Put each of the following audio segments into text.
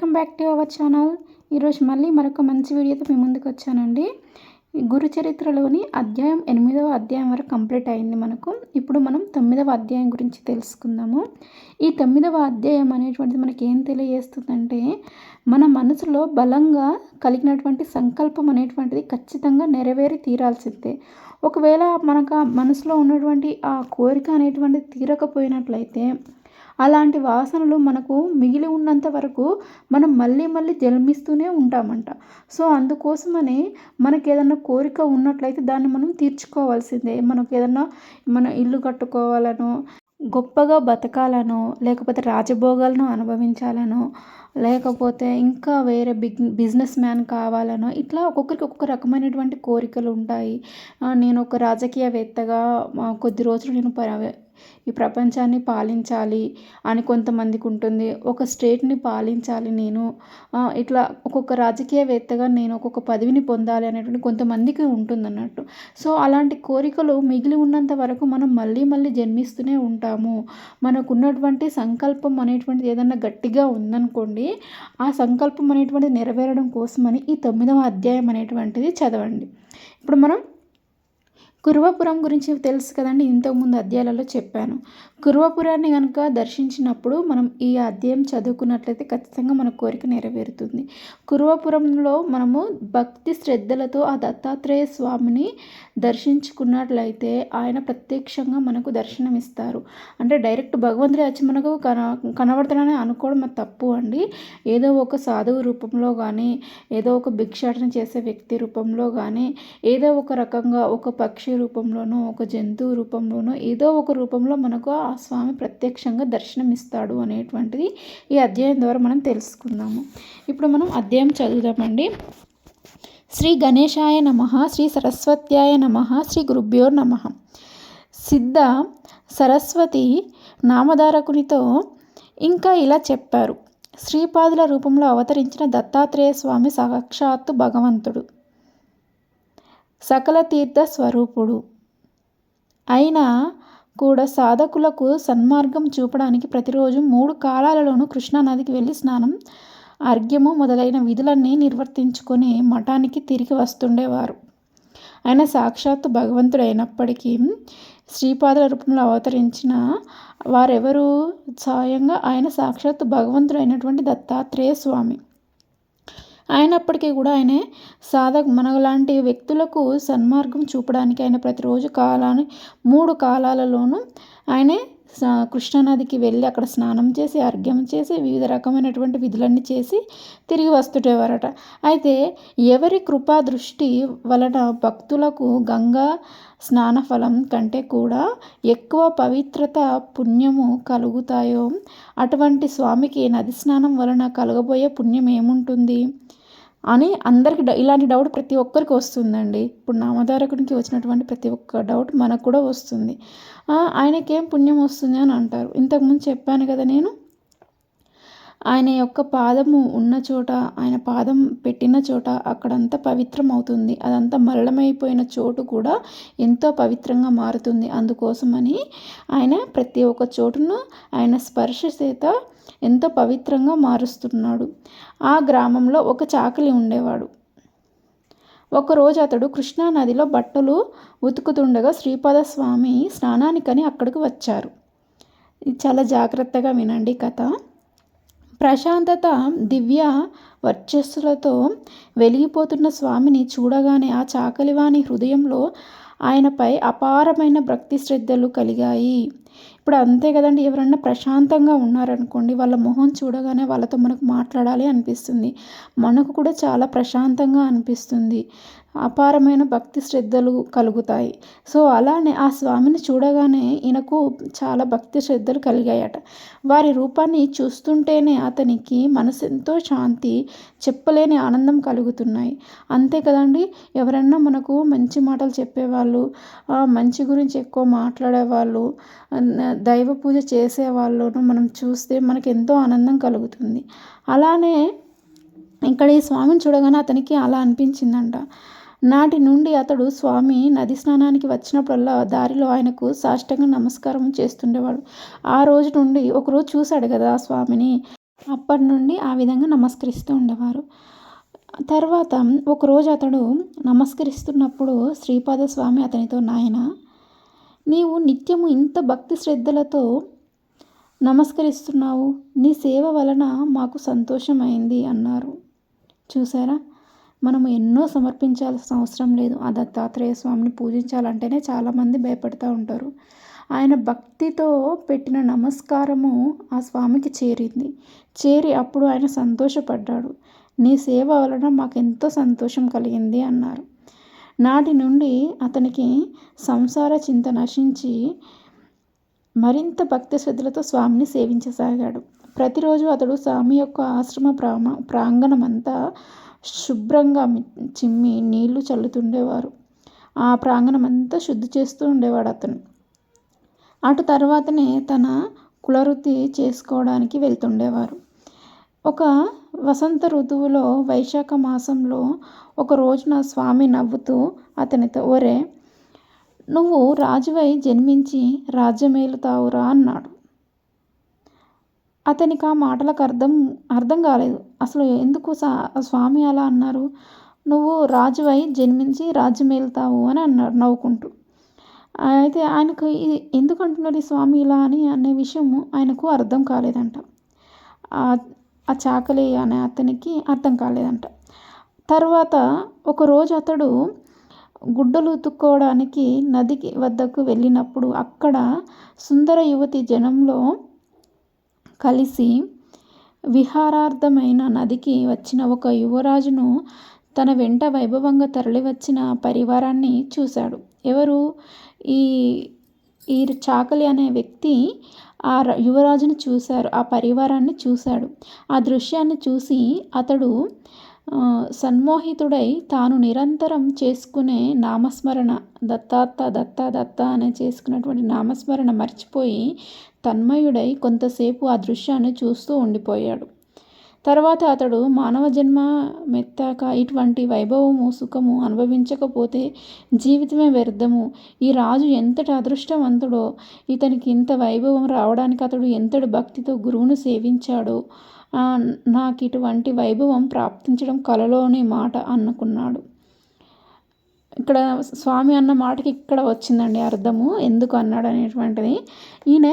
Welcome back to our channel. ఈరోజు మళ్ళీ మరొక మంచి వీడియోతో మీ ముందుకు వచ్చానండి. గురు చరిత్రలోని అధ్యాయం ఎనిమిదవ అధ్యాయం వరకు కంప్లీట్ అయింది మనకు. ఇప్పుడు మనం తొమ్మిదవ అధ్యాయం గురించి తెలుసుకుందాము. ఈ తొమ్మిదవ అధ్యాయం అనేటువంటిది మనకి ఏం తెలియజేస్తుందంటే మన మనసులో బలంగా కలిగినటువంటి సంకల్పం అనేటువంటిది ఖచ్చితంగా నెరవేరి తీరాల్సిందే. ఒకవేళ మనకు మనసులో ఉన్నటువంటి ఆ కోరిక అనేటువంటిది తీరకపోయినట్లయితే అలాంటి వాసనలు మనకు మిగిలి ఉన్నంత వరకు మనం మళ్ళీ మళ్ళీ జన్మిస్తూనే ఉంటామంట. సో అందుకోసమని మనకి ఏదన్నా కోరిక ఉన్నట్లయితే దాన్ని మనం తీర్చుకోవాల్సిందే. మనకు ఏదన్నా మన ఇల్లు కట్టుకోవాలనో గొప్పగా బతకాలనో లేకపోతే రాజభోగాలను అనుభవించాలనో లేకపోతే ఇంకా వేరే బిగ్ బిజినెస్ మ్యాన్ కావాలనో ఇట్లా ఒక్కొక్కరికి ఒక్కొక్క రకమైనటువంటి కోరికలు ఉంటాయి. నేను ఒక రాజకీయవేత్తగా కొద్ది రోజులు నేను ఈ ప్రపంచాన్ని పాలించాలి అని కొంతమందికి ఉంటుంది. ఒక స్టేట్ని పాలించాలి నేను. ఇట్లా ఒక్కొక్క రాజకీయవేత్తగా నేను ఒక్కొక్క పదవిని పొందాలి అనేటువంటి కొంతమందికి ఉంటుంది అన్నట్టు సో అలాంటి కోరికలు మిగిలి ఉన్నంత వరకు మనం మళ్ళీ మళ్ళీ జన్మిస్తూనే ఉంటాము. మనకున్నటువంటి సంకల్పం అనేటువంటిది ఏదన్నా గట్టిగా ఉందనుకోండి ఆ సంకల్పం అనేటువంటిది నెరవేరడం కోసమని ఈ తొమ్మిదవ అధ్యాయం అనేటువంటిది చదవండి. ఇప్పుడు మనం కురువపురం గురించి తెలుసు కదండి ఇంతకుముందు అధ్యాయాలలో చెప్పాను. కురువపురాన్ని కనుక దర్శించినప్పుడు మనం ఈ అధ్యాయం చదువుకున్నట్లయితే ఖచ్చితంగా మన కోరిక నెరవేరుతుంది. కురువపురంలో మనము భక్తి శ్రద్ధలతో ఆ దత్తాత్రేయ స్వామిని దర్శించుకున్నట్లయితే ఆయన ప్రత్యక్షంగా మనకు దర్శనం ఇస్తారు అంటే డైరెక్ట్ భగవంతుడే వచ్చి మనకు కన కనబడతాడని అనుకోవడం తప్పు అండి. ఏదో ఒక సాధువు రూపంలో కానీ ఏదో ఒక భిక్షాటన చేసే వ్యక్తి రూపంలో కానీ ఏదో ఒక రకంగా ఒక పక్షి పక్షి రూపంలోనో ఒక జంతువు రూపంలోనో ఏదో ఒక రూపంలో మనకు ఆ స్వామి ప్రత్యక్షంగా దర్శనమిస్తాడు అనేటువంటిది ఈ అధ్యాయం ద్వారా మనం తెలుసుకుందాము. ఇప్పుడు మనం అధ్యాయం చదువుదామండి. శ్రీ గణేశాయ నమ శ్రీ సరస్వత్యాయ నమ శ్రీ గురుభ్యో నమ. సిద్ధ సరస్వతి నామధారకునితో ఇంకా ఇలా చెప్పారు. శ్రీపాదుల రూపంలో అవతరించిన దత్తాత్రేయ స్వామి సాక్షాత్తు భగవంతుడు. సకల తీర్థ స్వరూపుడు. అయినా కూడా సాధకులకు సన్మార్గం చూపడానికి ప్రతిరోజు మూడు కాలాలలోనూ కృష్ణానదికి వెళ్ళి స్నానం అర్ఘ్యము మొదలైన విధులన్నీ నిర్వర్తించుకొని మఠానికి తిరిగి వస్తుండేవారు. ఆయన సాక్షాత్తు భగవంతుడు అయినప్పటికీ శ్రీపాదుల రూపంలో అవతరించిన వారెవరు స్వయంగా ఆయన సాక్షాత్తు భగవంతుడు అయినటువంటి దత్తాత్రేయ స్వామి. అయినప్పటికీ కూడా ఆయన సాధక మనలాంటి వ్యక్తులకు సన్మార్గం చూపడానికి ఆయన ప్రతిరోజు కాలాన్ని మూడు కాలాలలోనూ ఆయనే కృష్ణానదికి వెళ్ళి అక్కడ స్నానం చేసి అర్ఘ్యం చేసి వివిధ రకమైనటువంటి విధులన్నీ చేసి తిరిగి వస్తుండేవారట. అయితే ఎవరి కృపా దృష్టి వలన భక్తులకు గంగా స్నాన ఫలం కంటే కూడా ఎక్కువ పవిత్రత పుణ్యము కలుగుతాయో? అటువంటి స్వామికి నది స్నానం వలన కలగబోయే పుణ్యం ఏముంటుంది? అని అందరికి ఇలాంటి డౌట్ ప్రతి ఒక్కరికి వస్తుందండి. ఇప్పుడు నామధారకునికి వచ్చినటువంటి ప్రతి ఒక్క డౌట్ మనకు కూడా వస్తుంది. ఆయనకేం పుణ్యం వస్తుంది అని అంటారు. ఇంతకుముందు చెప్పాను కదా నేను ఆయన యొక్క పాదము ఉన్న చోట ఆయన పాదం పెట్టిన చోట అక్కడంతా పవిత్రం అవుతుంది అదంతా మరళమైపోయిన చోటు కూడా ఎంతో పవిత్రంగా మారుతుంది. అందుకోసమని ఆయన ప్రతి ఒక్క చోటును ఆయన స్పర్శ చేత ఎంతో పవిత్రంగా మారుస్తున్నాడు. ఆ గ్రామంలో ఒక చాకలి ఉండేవాడు. ఒకరోజు అతడు కృష్ణానదిలో బట్టలు ఉతుకుతుండగా శ్రీపాద స్వామి స్నానానికని అక్కడికి వచ్చారు. చాలా జాగ్రత్తగా వినండి కథ. ప్రశాంతత దివ్య వర్చస్సులతో వెలిగిపోతున్న స్వామిని చూడగానే ఆ చాకలివాని హృదయంలో ఆయనపై అపారమైన భక్తి శ్రద్ధలు కలిగాయి. ఇప్పుడు అంతే కదండి. ఎవరన్నా ప్రశాంతంగా ఉన్నారనుకోండి వాళ్ళ మొహం చూడగానే వాళ్ళతో మనకు మాట్లాడాలి అనిపిస్తుంది. మనకు కూడా చాలా ప్రశాంతంగా అనిపిస్తుంది. అపారమైన భక్తి శ్రద్ధలు కలుగుతాయి. సో అలానే ఆ స్వామిని చూడగానే ఈయనకు చాలా భక్తి శ్రద్ధలు కలిగాయట. వారి రూపాన్ని చూస్తుంటేనే అతనికి మనసు ఎంతో శాంతి చెప్పలేని ఆనందం కలుగుతున్నాయి. అంతే కదండి? ఎవరన్నా మనకు మంచి మాటలు చెప్పేవాళ్ళు మంచి గురించి ఎక్కువ మాట్లాడేవాళ్ళు దైవ పూజ చేసేవాళ్ళను మనం చూస్తే మనకు ఎంతో ఆనందం కలుగుతుంది. అలానే ఇక్కడ ఈ స్వామిని చూడగానే అతనికి అలా అనిపించిందంట. నాటి నుండి అతడు స్వామి నది స్నానానికి వచ్చినప్పుడల్లా దారిలో ఆయనకు సాష్టంగా నమస్కారం చేస్తుండేవాడు. ఆ రోజు నుండి ఒకరోజు చూశాడు కదా ఆ స్వామిని. అప్పటి నుండి ఆ విధంగా నమస్కరిస్తూ ఉండేవారు. తర్వాత ఒకరోజు అతడు నమస్కరిస్తున్నప్పుడు శ్రీపాద స్వామి అతనితో నాయన నీవు నిత్యము ఇంత భక్తి శ్రద్ధలతో నమస్కరిస్తున్నావు. నీ సేవ వలన మాకు సంతోషమైంది అన్నారు. చూసారా మనము ఎన్నో సమర్పించాల్సిన అవసరం లేదు. ఆ దత్తాత్రేయ స్వామిని పూజించాలంటేనే చాలామంది భయపడుతూ ఉంటారు. ఆయన భక్తితో పెట్టిన నమస్కారము ఆ స్వామికి చేరింది. చేరి అప్పుడు ఆయన సంతోషపడ్డాడు. నీ సేవ వలన మాకెంతో సంతోషం కలిగింది అన్నారు. నాటి నుండి అతనికి సంసార చింత నశించి మరింత భక్తి శ్రద్ధలతో స్వామిని సేవించసాగాడు. ప్రతిరోజు అతడు స్వామి యొక్క ఆశ్రమ ప్రామ ప్రాంగణం అంతా శుభ్రంగా చిమ్మి నీళ్ళు చల్లుతుండేవారు. ఆ ప్రాంగణం అంతా శుద్ధి చేస్తూ ఉండేవాడు అతను. అటు తర్వాతనే తన కులవృత్తి చేసుకోవడానికి వెళ్తుండేవారు. ఒక వసంత ఋతువులో వైశాఖ మాసంలో ఒక రోజున స్వామి నవ్వుతూ అతనితో ఒరే నువ్వు రాజువై జన్మించి రాజ్యమేలుతావురా అన్నాడు. అతనికి ఆ మాటలకు అర్థం అర్థం కాలేదు. అసలు ఎందుకు స్వామి అలా అన్నారు? నువ్వు రాజువై జన్మించి రాజ్యమేలుతావు అని అన్నాడు నవ్వుకుంటూ. అయితే ఆయనకు ఇది ఎందుకు అంటున్నారు ఈ స్వామి ఇలా అని అనే విషయము ఆయనకు అర్థం కాలేదంట. ఆ చాకలి అనే అతనికి అర్థం కాలేదంట. తర్వాత ఒకరోజు అతడు గుడ్డలు ఉతుక్కోవడానికి నదికి వద్దకు వెళ్ళినప్పుడు అక్కడ సుందర యువతి జనంలో కలిసి విహారార్థమైన నదికి వచ్చిన ఒక యువరాజును తన వెంట వైభవంగా తరలివచ్చిన పరివారాన్ని చూశాడు. ఎవరు? ఈ ఈ చాకలి అనే వ్యక్తి ఆ యువరాజును చూశారు ఆ పరివారాన్ని చూశాడు. ఆ దృశ్యాన్ని చూసి అతడు సన్మోహితుడై తాను నిరంతరం చేసుకునే నామస్మరణ దత్తాత్త దత్త దత్త అనే చేసుకున్నటువంటి నామస్మరణ మర్చిపోయి తన్మయుడై కొంతసేపు ఆ దృశ్యాన్ని చూస్తూ ఉండిపోయాడు. తర్వాత అతడు మానవ జన్మ మెత్తాక ఇటువంటి వైభవము సుఖము అనుభవించకపోతే జీవితమే వ్యర్థము. ఈ రాజు ఎంతటి అదృష్టవంతుడో ఇతనికి ఇంత వైభవం రావడానికి అతడు ఎంతటి భక్తితో గురువును సేవించాడో నాకు ఇటువంటి వైభవం ప్రాప్తించడం కలలోని మాట అనుకున్నాడు ఇక్కడ స్వామి అన్న మాటకి ఇక్కడ వచ్చిందండి అర్థము. ఎందుకు అన్నాడు అనేటువంటిది. ఈయన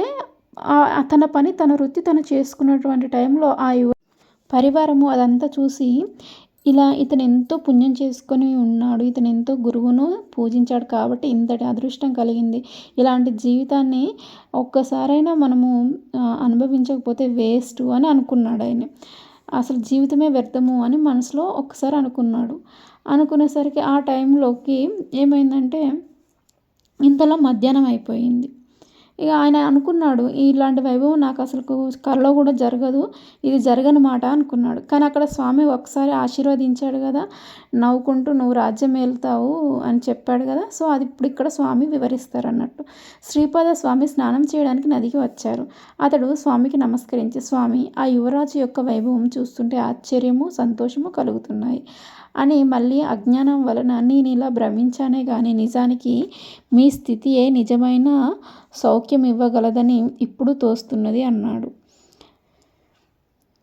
తన పని తన వృత్తి తను చేసుకున్నటువంటి టైంలో ఆ యువ పరివారము అదంతా చూసి ఇలా ఇతను ఎంతో పుణ్యం చేసుకొని ఉన్నాడు. ఇతను ఎంతో గురువును పూజించాడు కాబట్టి ఇంతటి అదృష్టం కలిగింది. ఇలాంటి జీవితాన్ని ఒక్కసారైనా మనము అనుభవించకపోతే వేస్ట్ అని అనుకున్నాడు ఆయన. అసలు జీవితమే వ్యర్థము అని మనసులో ఒక్కసారి అనుకున్నాడు. అనుకునేసరికి ఆ టైంలోకి ఏమైందంటే ఇంతలో మధ్యాహ్నం అయిపోయింది. ఇక ఆయన అనుకున్నాడు ఇలాంటి వైభవం నాకు అసలు కలలో కూడా జరగదు ఇది జరగని మాట అనుకున్నాడు. కానీ అక్కడ స్వామి ఒకసారి ఆశీర్వదించాడు కదా నవ్వుకుంటూ నువ్వు రాజ్యం వెళ్తావు అని చెప్పాడు కదా సో అది ఇప్పుడు ఇక్కడ స్వామి వివరిస్తారు అన్నట్టు శ్రీపాద స్వామి స్నానం చేయడానికి నదికి వచ్చారు. అతడు స్వామికి నమస్కరించి స్వామి ఆ యువరాజు యొక్క వైభవం చూస్తుంటే ఆశ్చర్యము సంతోషము కలుగుతున్నాయి. అని మళ్ళీ అజ్ఞానం వలన నేను ఇలా భ్రమించానే కానీ నిజానికి మీ స్థితియే నిజమైన సౌఖ్యం ఇవ్వగలదని ఇప్పుడు తోస్తున్నది అన్నాడు.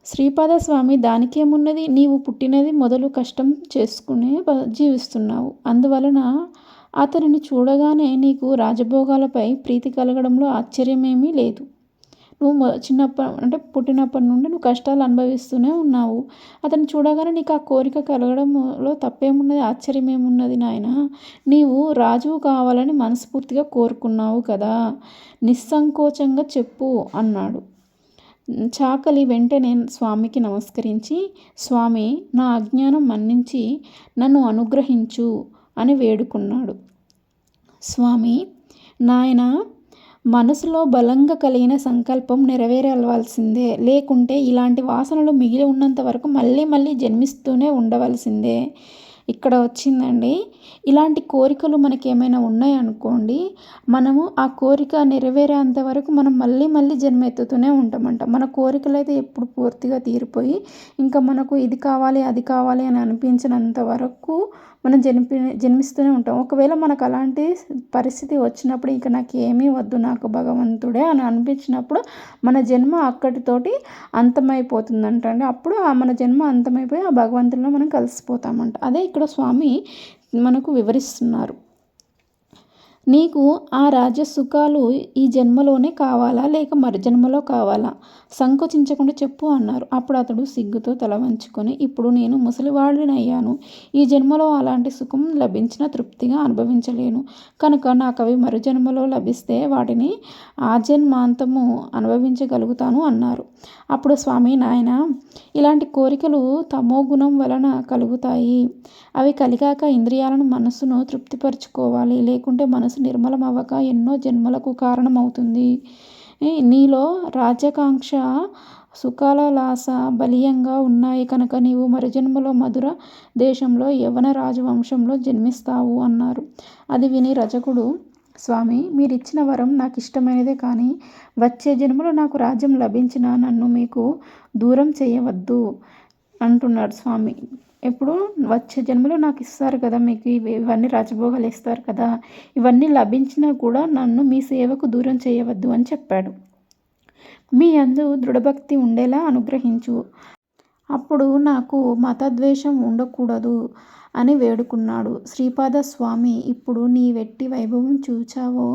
శ్రీపాదస్వామి దానికేమున్నది? నీవు పుట్టినది మొదలు కష్టం చేసుకునే జీవిస్తున్నావు. అందువలన అతనిని చూడగానే నీకు రాజభోగాలపై ప్రీతి కలగడంలో ఆశ్చర్యమేమీ లేదు. నువ్వు చిన్నప్ప అంటే పుట్టినప్పటి నుండి నువ్వు కష్టాలు అనుభవిస్తూనే ఉన్నావు. అతను చూడగానే నీకు ఆ కోరిక కలగడంలో తప్పేమున్నది ఆశ్చర్యం ఏమున్నది నాయన? నీవు రాజువు కావాలని మనస్ఫూర్తిగా కోరుకున్నావు కదా? నిస్సంకోచంగా చెప్పు అన్నాడు. చాకలి వెంటనే స్వామికి నమస్కరించి స్వామి నా అజ్ఞానం మన్నించి నన్ను అనుగ్రహించు అని వేడుకున్నాడు. స్వామి నాయన మనసులో బలంగా కలిగిన సంకల్పం నెరవేరవలసిందే. లేకుంటే ఇలాంటి వాసనలు మిగిలి ఉన్నంత వరకు మళ్ళీ మళ్ళీ జన్మిస్తూనే ఉండవలసిందే. ఇక్కడ వచ్చిందండి. ఇలాంటి కోరికలు మనకి ఏమైనా ఉన్నాయనుకోండి మనము ఆ కోరిక నెరవేరేంత వరకు మనం మళ్ళీ మళ్ళీ జన్మ ఎత్తుతూనే ఉంటామంట. మన కోరికలు అయితే ఎప్పుడు పూర్తిగా తీరిపోయి ఇంకా మనకు ఇది కావాలి అది కావాలి అని అనిపించినంత వరకు మనం జన్మి జన్మిస్తూనే ఉంటాం. ఒకవేళ మనకు అలాంటి పరిస్థితి వచ్చినప్పుడు ఇక నాకు ఏమీ వద్దు నాకు భగవంతుడే అని అనిపించినప్పుడు మన జన్మ అక్కడితోటి అంతమైపోతుందంట అండి అప్పుడు మన జన్మ అంతమైపోయి ఆ భగవంతుల్లో మనం కలిసిపోతామంట. అదే ఇక్కడ స్వామి మనకు వివరిస్తున్నారు. నీకు ఆ రాజ్య సుఖాలు ఈ జన్మలోనే కావాలా? లేక మరు జన్మలో కావాలా? సంకోచించకుండా చెప్పు అన్నారు. అప్పుడు అతడు సిగ్గుతో తల వంచుకొని ఇప్పుడు నేను ముసలివాడినయ్యాను. ఈ జన్మలో అలాంటి సుఖం లభించిన తృప్తిగా అనుభవించలేను. కనుక నాకు అవి మరు జన్మలో లభిస్తే వాటిని ఆ జన్మాంతము అనుభవించగలుగుతాను అన్నారు. అప్పుడు స్వామి నాయన ఇలాంటి కోరికలు తమో గుణం వలన కలుగుతాయి. అవి కలిగాక ఇంద్రియాలను మనస్సును తృప్తిపరచుకోవాలి. లేకుంటే మనసు మనసు నిర్మలమవ్వక ఎన్నో జన్మలకు కారణమవుతుంది. నీలో రాజ్యాకాంక్ష సుఖాల లాస బలీయంగా ఉన్నాయి కనుక నీవు మరుజన్మలో మధుర దేశంలో యవన రాజవంశంలో జన్మిస్తావు అన్నారు. అది విని రజకుడు స్వామి మీరిచ్చిన వరం నాకు ఇష్టమైనదే కానీ వచ్చే జన్మలో నాకు రాజ్యం లభించిన నన్ను మీకు దూరం చేయవద్దు అంటున్నాడు స్వామి. ఇప్పుడు వచ్చే జన్మలో నాకు ఇస్తారు కదా మీకు. ఇవన్నీ రాజభోగాలు ఇస్తారు కదా. ఇవన్నీ లభించినా కూడా నన్ను మీ సేవకు దూరం చేయవద్దు అని చెప్పాడు. మీ అందు దృఢభక్తి ఉండేలా అనుగ్రహించు. అప్పుడు నాకు మతద్వేషం ఉండకూడదు అని వేడుకున్నాడు. శ్రీపాద స్వామి ఇప్పుడు నీ వెట్టి వైభవం చూచావో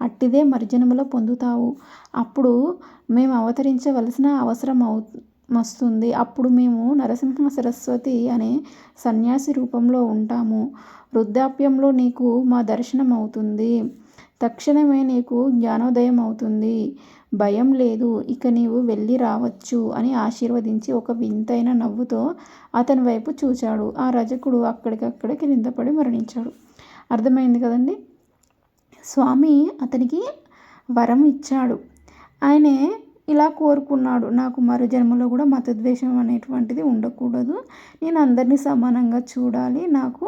అట్టిదే మర్జనములో పొందుతావు. అప్పుడు మేము అవతరించవలసిన అవసరం అవు వస్తుంది అప్పుడు మేము నరసింహ సరస్వతి అనే సన్యాసి రూపంలో ఉంటాము. వృద్ధాప్యంలో నీకు మా దర్శనం అవుతుంది. తక్షణమే నీకు జ్ఞానోదయం అవుతుంది. భయం లేదు. ఇక నీవు వెళ్ళి రావచ్చు అని ఆశీర్వదించి ఒక వింతైన నవ్వుతో అతని వైపు చూచాడు. ఆ రజకుడు అక్కడికక్కడే కిందపడి మరణించాడు. అర్థమైంది కదండి? స్వామి అతనికి వరం ఇచ్చాడు. ఆయనే ఇలా కోరుకున్నాడు. నాకు మరు జన్మలో కూడా మతద్వేషం అనేటువంటిది ఉండకూడదు. నేను అందరినీ సమానంగా చూడాలి. నాకు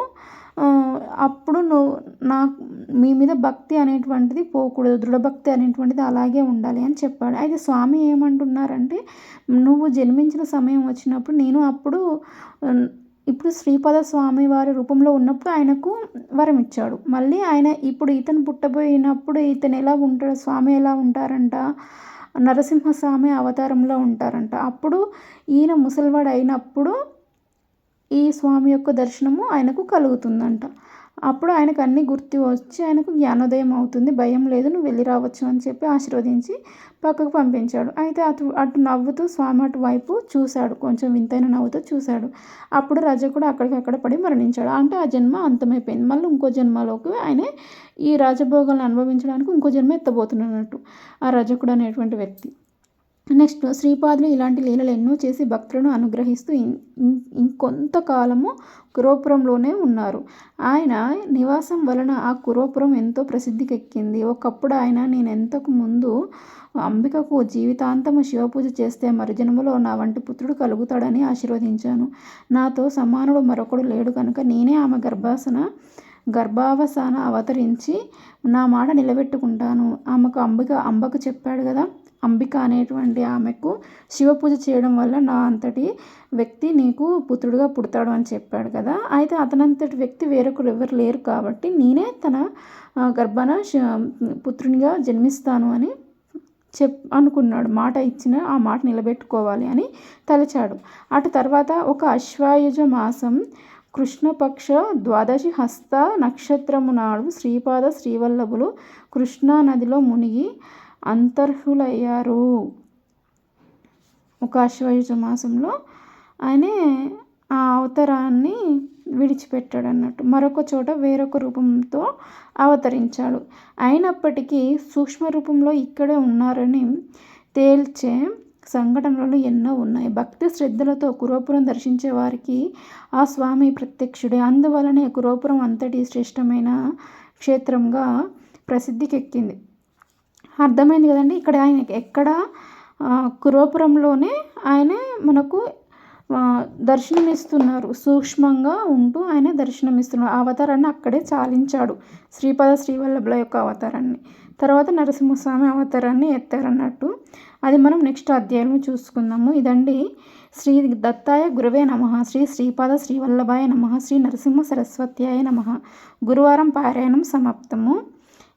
అప్పుడు నువ్వు నాకు మీ మీద భక్తి అనేటువంటిది పోకూడదు. దృఢభక్తి అనేటువంటిది అలాగే ఉండాలి అని చెప్పాడు. అయితే స్వామి ఏమంటున్నారంటే నువ్వు జన్మించిన సమయం వచ్చినప్పుడు నేను అప్పుడు ఇప్పుడు శ్రీపద స్వామి వారి రూపంలో ఉన్నప్పుడు ఆయనకు వరం ఇచ్చాడు. మళ్ళీ ఆయన ఇప్పుడు ఇతను పుట్టబోయినప్పుడు ఇతను ఎలా ఉంటాడు? స్వామి ఎలా ఉంటారంట? నరసింహస్వామి అవతారంలో ఉంటారంట. అప్పుడు ఈయన ముసలివాడు అయినప్పుడు ఈ స్వామి యొక్క దర్శనము ఆయనకు కలుగుతుందంట. అప్పుడు ఆయనకు అన్నీ గుర్తు వచ్చి ఆయనకు జ్ఞానోదయం అవుతుంది భయం లేదు నువ్వు వెళ్ళి రావచ్చు అని చెప్పి ఆశీర్వదించి పక్కకు పంపించాడు. అయితే అటు అటు నవ్వుతూ స్వామి అటు వైపు చూశాడు కొంచెం వింతైన నవ్వుతూ చూశాడు. అప్పుడు రజకుడు అక్కడికక్కడ పడి మరణించాడు. అంటే ఆ జన్మ అంతమైపోయింది. మళ్ళీ ఇంకో జన్మలోకి ఆయన ఈ రాజభోగాలను అనుభవించడానికి ఇంకో జన్మ ఎత్తబోతున్నట్టు ఆ రజకుడు అనేటువంటి వ్యక్తి. నెక్స్ట్ శ్రీపాదులు ఇలాంటి లీలలు ఎన్నో చేసి భక్తులను అనుగ్రహిస్తూ ఇంకొంతకాలము కురోపురంలోనే ఉన్నారు. ఆయన నివాసం వలన ఆ కురోపురం ఎంతో ప్రసిద్ధికెక్కింది. ఒకప్పుడు ఆయన నేను ఎంతకు ముందు అంబికకు జీవితాంతము శివపూజ చేస్తే మరుజన్మలో నా వంటి పుత్రుడు కలుగుతాడని ఆశీర్వదించాను. నాతో సమానుడు మరొకడు లేడు కనుక నేనే ఆమె గర్భాసన గర్భావసాన అవతరించి నా మాట నిలబెట్టుకుంటాను. ఆమెకు అంబిక అంబకు చెప్పాడు కదా అంబిక అనేటువంటి ఆమెకు శివ పూజ చేయడం వల్ల నా అంతటి వ్యక్తి నీకు పుత్రుడుగా పుడతాడు అని చెప్పాడు కదా. అయితే అతనంతటి వ్యక్తి వేరొకరు ఎవరు లేరు కాబట్టి నేనే తన గర్భాన పుత్రునిగా జన్మిస్తాను అని చెప్ అనుకున్నాడు. మాట ఇచ్చిన ఆ మాట నిలబెట్టుకోవాలి అని తలచాడు. అటు తర్వాత ఒక అశ్వాయుజ మాసం కృష్ణపక్ష ద్వాదశి హస్త నక్షత్రము నాడు శ్రీపాద శ్రీవల్లభులు కృష్ణా నదిలో మునిగి అంతర్హులయ్యారు. ఒక అశ్వయుజ మాసంలో ఆయనే ఆ అవతారాన్ని విడిచిపెట్టాడు అన్నట్టు మరొక చోట వేరొక రూపంతో అవతరించాడు. అయినప్పటికీ సూక్ష్మ రూపంలో ఇక్కడే ఉన్నారని తేల్చే సంఘటనలు ఎన్నో ఉన్నాయి. భక్తి శ్రద్ధలతో కురోపురం దర్శించే వారికి ఆ స్వామి ప్రత్యక్షుడే. అందువలనే కురోపురం అంతటి శ్రేష్టమైన క్షేత్రంగా ప్రసిద్ధికెక్కింది. అర్థమైంది కదండి. ఇక్కడ ఆయన ఎక్కడ కురోపురంలోనే ఆయన మనకు దర్శనమిస్తున్నారు. సూక్ష్మంగా ఉంటూ ఆయన దర్శనమిస్తున్నారు. అవతారాన్ని అక్కడే చాలించాడు శ్రీపద శ్రీవల్లభుల యొక్క అవతారాన్ని. తర్వాత నరసింహస్వామి అవతారాన్ని ఎత్తారన్నట్టు అది మనం నెక్స్ట్ అధ్యాయంలో చూసుకుందాము. ఇదండి శ్రీ దత్తాయ గురువే నమ శ్రీ శ్రీపాద శ్రీవల్లభాయ నమ శ్రీ నరసింహ సరస్వత్యాయ నమ. గురువారం పారాయణం సమాప్తము.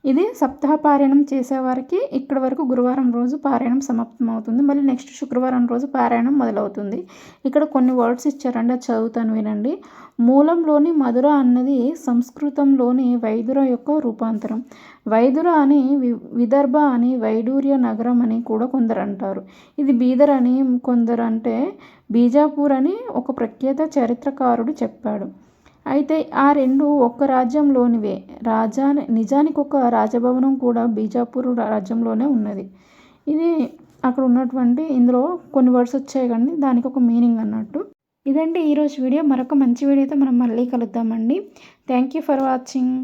ఇది సప్తాహ పారాయణం చేసేవారికి ఇక్కడ వరకు గురువారం రోజు పారాయణం సమాప్తం అవుతుంది మళ్ళీ నెక్స్ట్ శుక్రవారం రోజు పారాయణం మొదలవుతుంది. ఇక్కడ కొన్ని వర్డ్స్ ఇచ్చారండి అది చదువుతాను వినండి. మూలంలోని మధుర అన్నది సంస్కృతంలోని వైదుర యొక్క రూపాంతరం. వైదుర అని వి విదర్భ అని వైడూర్య నగరం అని కూడా కొందరు అంటారు ఇది బీదర్ అని కొందరు అంటే బీజాపూర్ అని ఒక ప్రఖ్యాత చరిత్రకారుడు చెప్పాడు. అయితే ఆ రెండు ఒక్క రాజ్యంలోనివే. రాజా నిజానికి ఒక రాజభవనం కూడా బీజాపూర్ రాజ్యంలోనే ఉన్నది. ఇది అక్కడ ఉన్నటువంటి ఇందులో కొన్ని వర్డ్స్ వచ్చాయి కానీ దానికి ఒక మీనింగ్ అన్నట్టు. ఇదండి ఈరోజు వీడియో. మరొక మంచి వీడియోతో మనం మళ్ళీ కలుద్దామండి. Thank you for watching.